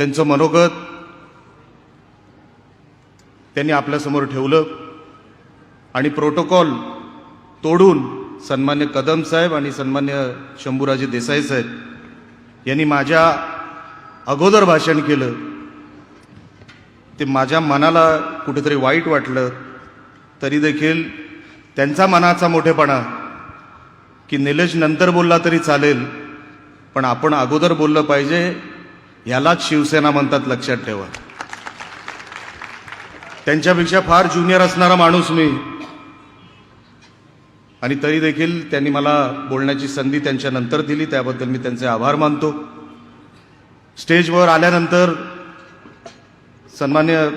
त्यांचं मनोगत त्यांनी आपल्यासमोर ठेवलं आणि प्रोटोकॉल तोडून सन्मान्य कदम साहेब आणि सन्मान्य शंभूराजे देसाई साहेब यांनी माझ्या अगोदर भाषण केलं. ते माझ्या मनाला कुठेतरी वाईट वाटलं. तरी देखील त्यांचा मनाचा मोठेपणा की निलेश नंतर बोलला तरी चालेल पण आपण अगोदर बोललं पाहिजे यालाच शिवसेना म्हणतात लक्षात ठेवा. त्यांच्यापेक्षा फार ज्युनियर असणारा माणूस मी. आणि तरी देखील त्यांनी मला बोलण्याची संधी त्यांच्या नंतर दिली त्याबद्दल मी त्यांचे आभार मानतो. स्टेजवर आल्यानंतर सन्मान्य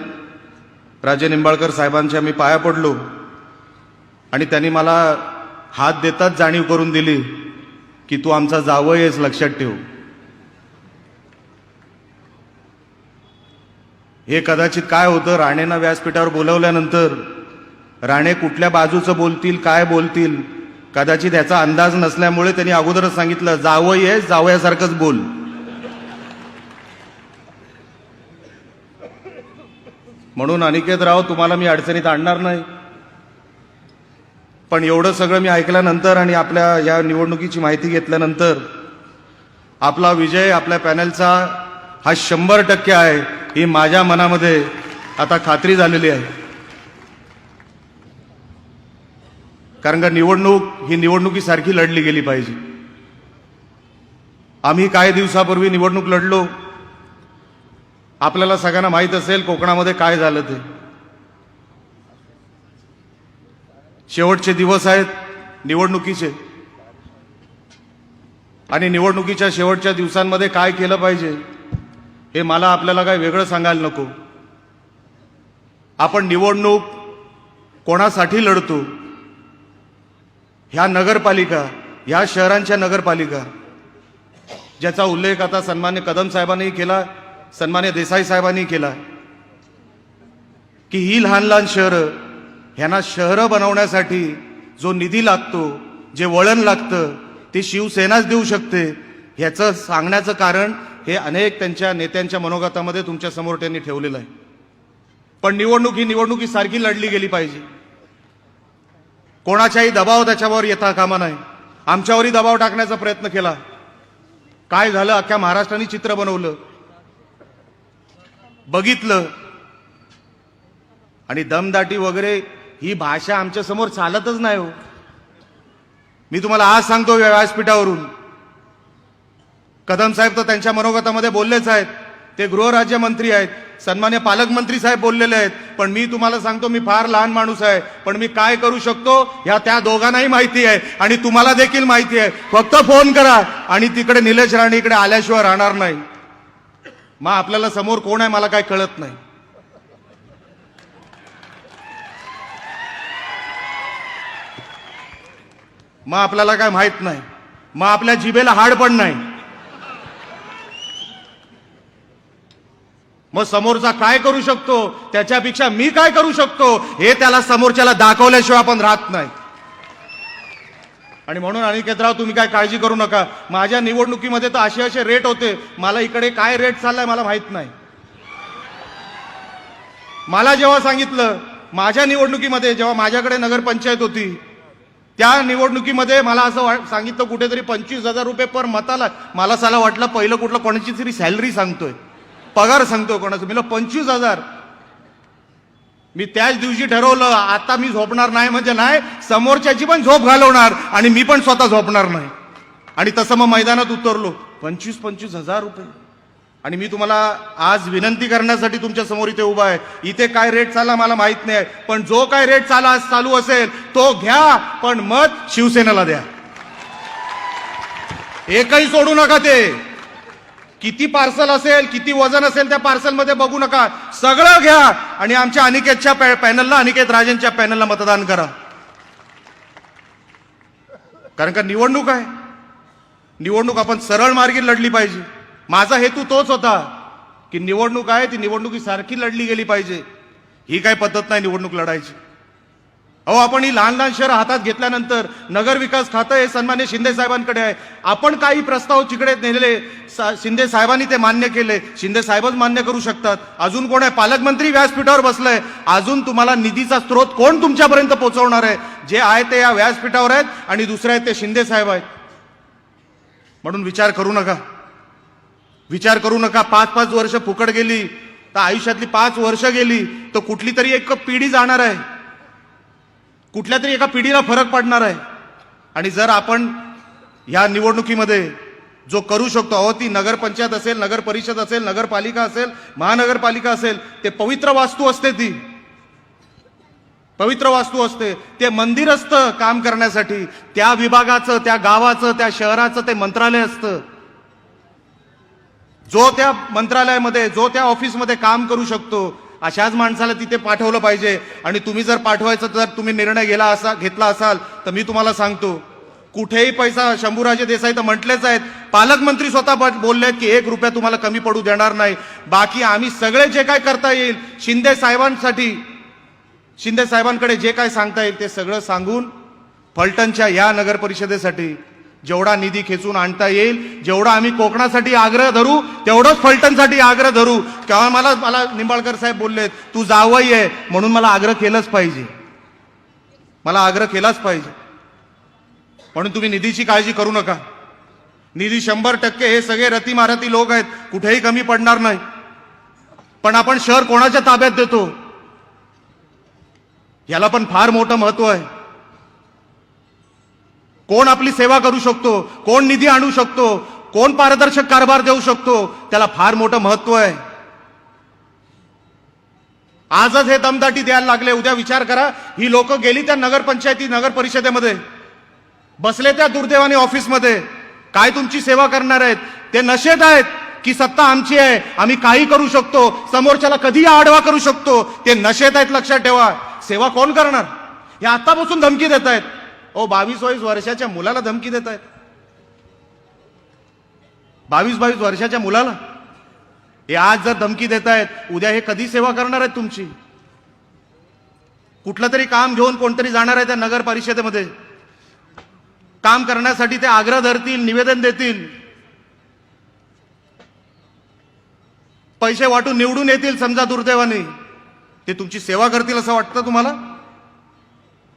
राजे निंबाळकर साहेबांच्या मी पाया पडलो आणि त्यांनी मला हात देताच जाणीव करून दिली की तू आमचा जावं आहेस लक्षात ठेव. हे कदाचित काय होतं? राणेंना व्यासपीठावर बोलवल्यानंतर राणे कुठल्या बाजूचं बोलतील काय बोलतील? कदाचित याचा अंदाज नसल्यामुळे त्यांनी अगोदरच सांगितलं जावं ये जावयासारखंच बोल. म्हणून अनिकेत राव तुम्हाला मी अडचणीत आणणार नाही. पण एवढं सगळं मी ऐकल्यानंतर आणि आपल्या या निवडणुकीची माहिती घेतल्यानंतर आपला विजय आपल्या पॅनलचा हा शंभर टक्के आहे. ही माझ्या मनामध्ये आता खात्री झालेली आहे. कारण का निवडणूक ही निवडणुकीसारखी लढली गेली पाहिजे. आम्ही काही दिवसापूर्वी निवडणूक लढलो. आपल्याला सगळ्यांना माहीत असेल कोकणामध्ये काय झालं ते. शेवटचे दिवस आहेत निवडणुकीचे. आणि निवडणुकीच्या शेवटच्या दिवसांमध्ये काय केलं पाहिजे? हे मला आपल्याला काय वेगळं सांगायला नको. आपण निवडणूक कोणासाठी लढतो? ह्या नगरपालिका ह्या शहरांच्या नगरपालिका ज्याचा उल्लेख आता सन्मान्य कदम साहेबांनी केला सन्मान्य देसाई साहेबांनी केला की ही लहान लहान शहरं ह्यांना शहरं बनवण्यासाठी जो निधी लागतो जे वळण लागतं ते शिवसेनाच देऊ शकते ह्याचं सांगण्याचं कारण हे अनेक त्यांच्या नेत्यांच्या मनोगतामध्ये तुमच्यासमोर त्यांनी ठेवलेलं आहे. पण निवडणूक ही निवडणुकी सारखी लढली गेली पाहिजे. कोणाच्याही दबाव त्याच्यावर येता कामा नाही. आमच्यावरही दबाव टाकण्याचा प्रयत्न केला. काय झालं? अख्ख्या महाराष्ट्राने चित्र बनवलं. बघितलं. आणि दमदाटी वगैरे ही भाषा आमच्यासमोर चालतच नाही हो. मी तुम्हाला आज सांगतो व्यासपीठावरून. कदम साहेब तर त्यांच्या मनोगतामध्ये बोललेच आहेत. ते गृहराज्यमंत्री आहेत. सन्मान्य पालकमंत्री साहेब बोललेले आहेत. पण मी तुम्हाला सांगतो मी फार लहान माणूस आहे. पण मी काय करू शकतो ह्या त्या दोघांनाही माहिती आहे. आणि तुम्हाला देखील माहिती आहे. फक्त फोन करा. आणि तिकडे निलेश राणे इकडे आल्याशिवाय राहणार नाही. मग आपल्याला समोर कोण आहे मला काय कळत नाही. मग आपल्याला काय माहीत नाही. मग आपल्या जिभेला हाड पण नाही. मग समोरचा काय करू शकतो? त्याच्यापेक्षा मी काय करू शकतो? हे त्याला समोरच्याला दाखवल्याशिवाय आपण राहत नाही. आणि म्हणून अनिकेतराव तुम्ही काय काळजी करू नका. माझ्या निवडणुकीमध्ये तर असे असे रेट होते. मला इकडे काय रेट चाललाय मला माहीत नाही. मला जेव्हा सांगितलं माझ्या निवडणुकीमध्ये जेव्हा माझ्याकडे नगरपंचायत होती त्या निवडणुकीमध्ये मला असं सांगितलं कुठेतरी पंचवीस हजार रुपये पर मताला मला साला वाटलं पहिलं कुठलं कोणाची तरी सॅलरी सांगतोय. पगार सांगतो कोणाचं? मी पंचवीस हजार. मी त्याच दिवशी ठरवलं आता मी झोपणार नाही म्हणजे नाही समोरच्याची पण झोप घालवणार आणि मी पण स्वतः झोपणार नाही. आणि तसं मग मैदानात उतरलो. पंचवीस पंचवीस हजार रुपये. आणि मी तुम्हाला आज विनंती करण्यासाठी तुमच्यासमोर इथे उभा आहे. इथे काय रेट चालला मला माहीत नाही पण जो काय रेट चाला चालू असेल तो घ्या पण मत शिवसेनेला द्या. एकही सोडू नका ते. किती पार्सल असेल किती वजन असेल त्या पार्सलमध्ये बघू नका. सगळं घ्या आणि आमच्या अनिकेतच्या पॅ- पॅनलला अनिकेत राजेंच्या पॅनलला मतदान करा. कारण का निवडणूक आहे. निवडणूक आपण सरळ मार्गी लढली पाहिजे. माझा हेतू तोच होता की निवडणूक आहे ती निवडणुकीसारखी लढली गेली पाहिजे. ही काही पद्धत नाही निवडणूक लढायची. अहो आपण ही लहान लहान शहरं हातात घेतल्यानंतर नगर विकास खातं हे सन्मान्य शिंदे साहेबांकडे आहे. आपण काही प्रस्ताव तिकडे नेलेले सा- शिंदे साहेबांनी ते मान्य केले. शिंदे साहेबच मान्य करू शकतात. अजून कोण आहे? पालकमंत्री व्यासपीठावर बसलंय. अजून तुम्हाला निधीचा स्रोत कोण तुमच्यापर्यंत पोहोचवणार आहे? जे आहे ते या व्यासपीठावर आहेत आणि दुसरे आहेत ते शिंदे साहेब आहेत. म्हणून विचार करू नका. विचार करू नका. पाच पाच वर्ष फुकट गेली तर आयुष्यातली पाच वर्ष गेली तर कुठली तरी एक पिढी जाणार आहे. कुठल्या तरी एका पिढीला फरक पडणार आहे. आणि जर आपण या निवडणुकीमध्ये जो करू शकतो अहो ती नगरपंचायत असेल नगर परिषद असेल नगरपालिका असेल महानगरपालिका असेल ते पवित्र वास्तू असते ती. पवित्र वास्तू असते. ते मंदिर असतं काम करण्यासाठी त्या विभागाचं त्या गावाचं त्या शहराचं ते मंत्रालय असतं. जो त्या मंत्रालयामध्ये जो त्या ऑफिसमध्ये काम करू शकतो अशाच माणसाला तिथे पाठवलं पाहिजे. आणि तुम्ही जर पाठवायचं जर तुम्ही निर्णय घेला असा घेतला असाल तर मी तुम्हाला सांगतो कुठेही पैसा शंभूराजे देसाई तर म्हटलेच आहेत. पालकमंत्री स्वतः बोलले आहेत की एक रुपया तुम्हाला कमी पडू देणार नाही. बाकी आम्ही सगळे जे काय करता येईल शिंदे साहेबांसाठी शिंदे साहेबांकडे जे काय सांगता येईल ते सगळं सांगून फलटणच्या या नगर परिषदेसाठी जेवढा निधी खेचून आणता येईल जेवढा आम्ही कोकणासाठी आग्रह धरू तेवढंच फलटणसाठी आग्रह धरू. तेव्हा मला मला निंबाळकर साहेब बोलले तू जावई आहे. म्हणून मला आग्रह केलंच पाहिजे. मला आग्रह केलाच पाहिजे. म्हणून तुम्ही निधीची काळजी करू नका. निधी शंभर टक्के हे सगळे रती मारती लोक आहेत कुठेही कमी पडणार नाही. पण आपण शहर कोणाच्या ताब्यात देतो? याला पण फार मोठं महत्त्व आहे. कोण आपली सेवा करू शकतो? कोण निधी आणू शकतो? कोण पारदर्शक कारभार देऊ शकतो? त्याला फार मोठं महत्त्व आहे. आजच हे दमदाटी द्यायला लागले. उद्या विचार करा. ही लोक गेली त्या नगरपंचायती नगर परिषदेमध्ये बसले त्या दुर्दैवानी ऑफिसमध्ये. काय तुमची सेवा करणार आहेत? ते नशेत आहेत की सत्ता आमची आहे. आम्ही काही करू शकतो. समोरच्याला कधी आडवा करू शकतो. ते नशेत आहेत लक्षात ठेवा. सेवा कोण करणार? हे आतापासून धमकी देत आहेत ओ बावीस बावीस वर्षाच्या मुलाला धमकी देत आहेत बावीस बावीस वर्षाच्या मुलाला? हे आज जर धमकी देत आहेत उद्या हे कधी सेवा करणार आहेत तुमची? कुठलं तरी काम घेऊन कोणतरी जाणार आहे त्या नगर परिषदेमध्ये? काम करण्यासाठी ते आग्रह धरतील निवेदन देतील. पैसे वाटून निवडून येतील समजा दुर्दैवाने. ते तुमची सेवा करतील असं वाटतं तुम्हाला?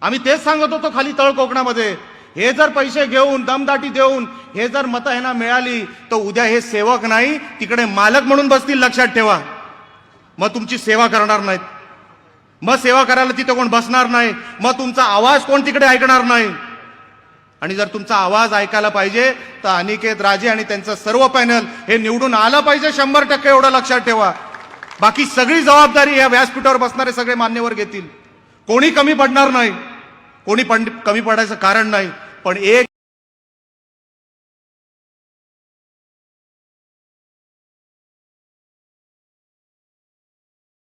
आम्ही तेच सांगत होतो खाली तळ कोकणामध्ये. हे जर पैसे घेऊन दमदाटी देऊन हे जर मतं ह्यांना मिळाली तर उद्या हे सेवक नाही तिकडे मालक म्हणून बसतील लक्षात ठेवा. मग तुमची सेवा करणार नाहीत. मग सेवा करायला तिथे कोण बसणार नाही. मग तुमचा आवाज कोण तिकडे ऐकणार नाही. आणि जर तुमचा आवाज ऐकायला पाहिजे तर अनिकेत राजे आणि त्यांचं सर्व पॅनल हे निवडून आलं पाहिजे शंभर टक्के एवढं लक्षात ठेवा. बाकी सगळी जबाबदारी या व्यासपीठावर बसणारे सगळे मान्यवर घेतील. कोणी कमी पडणार नाही. कोणी पण कमी पडायचं कारण नाही. पण एक